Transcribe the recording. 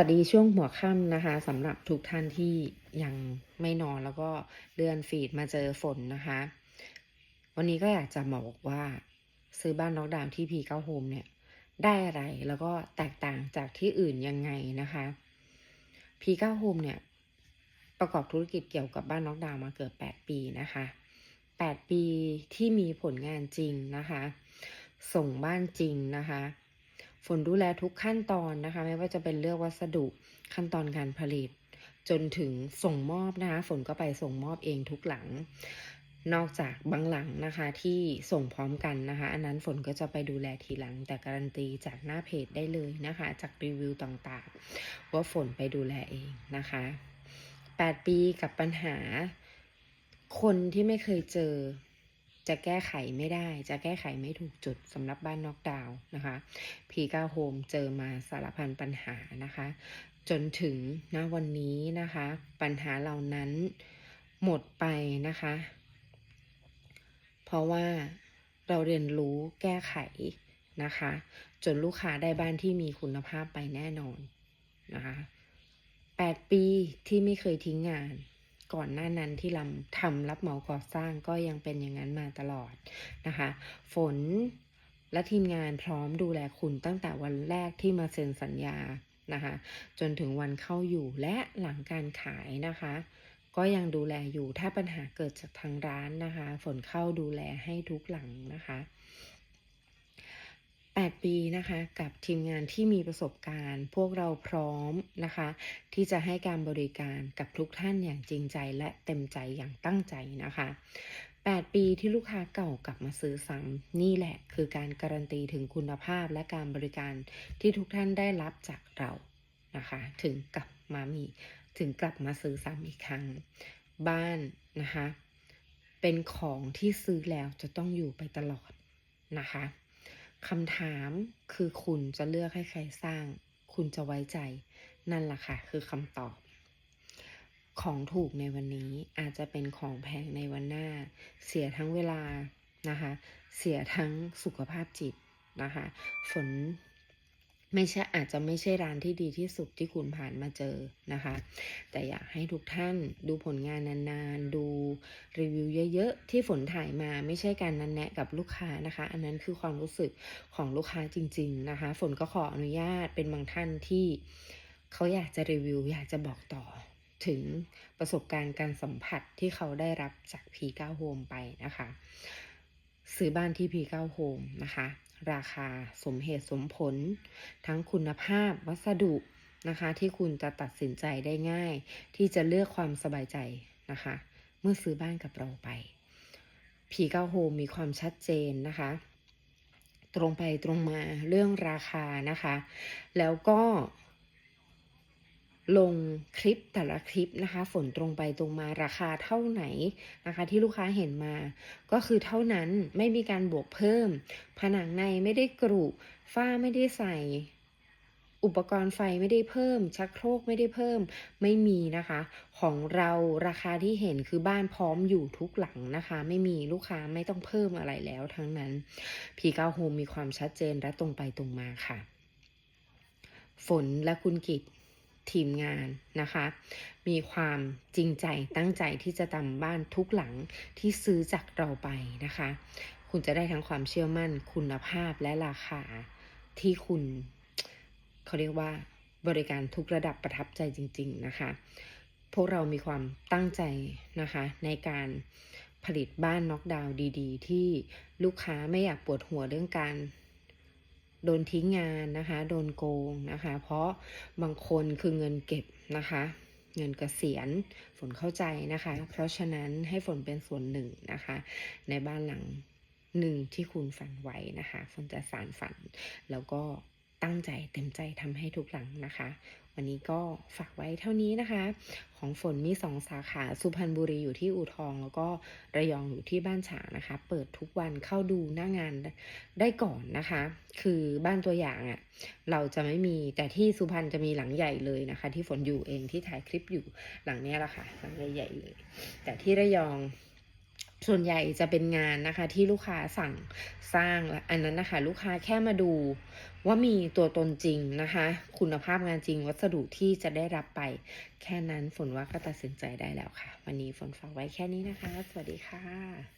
วัสดีช่วงหัวค่ำนะคะสำหรับทุกท่านที่ยังไม่นอนแล้วก็เลื่อนฟีดมาเจอฝนนะคะ วันนี้ก็อยากจะมาบอกว่า ซื้อบ้านน็อกดาวน์ที่ P9 Home เนี่ย ได้อะไรแล้วก็แตกต่างจากที่อื่นยังไงนะคะ P9 Home เนี่ย ประกอบธุรกิจเกี่ยวกับบ้านน็อกดาวน์มาเกือบ8ปีนะคะ8ปีที่มีผลงานจริงนะคะ ส่งบ้านจริงนะคะ ฝนดูแลทุกขั้นตอนนะคะ ไม่ว่าจะเป็นเลือกวัสดุขั้นตอนการผลิต จนถึงส่งมอบนะคะ ฝนก็ไปส่งมอบเองทุกหลัง นอกจากบางหลังนะคะที่ส่งพร้อมกันนะคะ อันนั้นฝนก็จะไปดูแลทีหลัง แต่การันตีจากหน้าเพจได้เลยนะคะ จากรีวิวต่างๆ ว่าฝนไปดูแลเองนะคะ 8 ปีกับปัญหาคนที่ไม่เคยเจอ จะแก้ไขไม่ได้ จะแก้ไขไม่ถูกจุดสำหรับบ้านน็อกดาวน์นะคะ P9 Home เจอมาสารพันปัญหานะคะ จนถึงณวันนี้นะคะ ปัญหาเหล่านั้นหมดไปนะคะ เพราะว่าเราเรียนรู้แก้ไขนะคะ จนลูกค้าได้บ้านที่มีคุณภาพไปแน่นอนนะคะ 8 ปีที่ไม่เคยทิ้งงาน ก่อนหน้านั้นที่ลำทำรับเหมาก่อสร้างก็ยังเป็นอย่างนั้นมาตลอดนะคะ ฝนและทีมงานพร้อมดูแลคุณตั้งแต่วันแรกที่มาเซ็นสัญญานะคะ จนถึงวันเข้าอยู่และหลังการขายนะคะ ก็ยังดูแลอยู่ถ้าปัญหาเกิดจากทางร้านนะคะ ฝนเข้าดูแลให้ทุกหลังนะคะ 8 ปีนะคะกับทีมงานที่มีประสบการณ์ พวกเราพร้อมนะคะ ที่จะให้การบริการกับทุกท่านอย่างจริงใจและเต็มใจอย่างตั้งใจนะคะ 8 ปีที่ลูกค้าเก่ากลับมาซื้อซ้ำนี่แหละคือการการันตีถึงคุณภาพและการบริการที่ทุกท่านได้รับจากเรานะคะ ถึงกลับมามีถึงกลับมาซื้อซ้ำอีกครั้ง บ้านนะคะ เป็นของที่ซื้อแล้วจะต้องอยู่ไปตลอดนะคะ คำถามคือคุณจะเลือกให้ใครสร้าง คุณจะไว้ใจนั่นแหละค่ะ คือคำตอบ ของถูกในวันนี้อาจจะเป็นของแพงในวันหน้า เสียทั้งเวลานะคะ เสียทั้งสุขภาพจิตนะคะ ฝนไม่ใช่อาจจะไม่ใช่ร้านที่ดีที่สุดที่คุณผ่านมาเจอนะคะ แต่อยากให้ทุกท่านดูผลงานนานๆ ดู รีวิวเยอะๆ ที่ฝนถ่ายมาไม่ใช่การนันแนะกับลูกค้านะคะ อันนั้นคือความรู้สึกของลูกค้าจริง ๆนะคะ ฝนก็ขออนุญาตเป็นบางท่านที่เขาอยากจะรีวิว อยากจะบอกต่อถึงประสบการณ์การสัมผัสที่เขาได้รับจาก P9 Home ไปนะคะ ซื้อบ้านที่ P9 Home นะคะ ราคาสมเหตุสมผล ทั้งคุณภาพวัสดุนะคะ ที่คุณจะตัดสินใจได้ง่าย ที่จะเลือกความสบายใจนะคะ เมื่อซื้อบ้านกับเราไป P9 Home มีความชัดเจนนะคะ ตรงไปตรงมาเรื่องราคานะคะ แล้วก็ลงคลิปแต่ละคลิปนะคะ ฝนตรงไปตรงมาราคาเท่าไหนนะคะ ที่ลูกค้าเห็นมา ก็คือเท่านั้นไม่มีการบวกเพิ่ม ผนังในไม่ได้กรุฝ้าไม่ได้ใส่ อุปกรณ์ไฟไม่ได้เพิ่ม ชักโครกไม่ได้เพิ่ม ไม่มีนะคะ ของเราราคาที่เห็นคือบ้านพร้อมอยู่ทุกหลังนะคะ ไม่มีลูกค้าไม่ต้องเพิ่มอะไรแล้วทั้งนั้น P9 Home มีความชัดเจนและตรงไปตรงมาค่ะ ฝนและคุณกิตทีมงานนะคะ มีความจริงใจตั้งใจที่จะทำบ้านทุกหลังที่ซื้อจากเราไปนะคะ คุณจะได้ทั้งความเชื่อมั่นคุณภาพและราคาที่คุณ เขาเรียกว่าบริการทุกระดับประทับใจจริง ๆนะคะ พวกเรามีความตั้งใจนะคะ ในการผลิตบ้านน็อกดาวน์ดีๆ ที่ลูกค้าไม่อยากปวดหัวเรื่องการโดนทิ้งงานนะคะ โดนโกงนะคะ เพราะบางคนคือเงินเก็บนะคะ เงินเกษียณฝนเข้าใจนะคะ เพราะฉะนั้นให้ฝนเป็นส่วนหนึ่งนะคะ ในบ้านหลังหนึ่งที่คุณฝันไว้นะคะ ฝนจะสารฝันแล้วก็ ตั้งใจเต็มใจทำให้ทุกหลังนะคะ วันนี้ก็ฝากไว้เท่านี้นะคะ ของฝนมีสองสาขาสุพรรณบุรีอยู่ที่อู่ทอง แล้วก็ระยองอยู่ที่บ้านฉางนะคะ เปิดทุกวันเข้าดูหน้างานได้ก่อนนะคะ คือบ้านตัวอย่างอะ่ะเราจะไม่มีแต่ที่สุพรรณจะมีหลังใหญ่เลยนะคะ ที่ฝนอยู่เองที่ถ่ายคลิปอยู่หลังนี้แหละค่ะหลังใหญ่ๆเลย แต่ที่ระยอง ส่วนใหญ่จะเป็นงานนะคะที่ลูกค้าสั่งสร้างและอันนั้นนะคะลูกค้าแค่มาดูว่ามีตัวตนจริงนะคะ คุณภาพงานจริงวัสดุที่จะได้รับไป แค่นั้นฝนว่าก็ตัดสินใจได้แล้วค่ะ วันนี้ฝนฝากไว้แค่นี้นะคะ สวัสดีค่ะ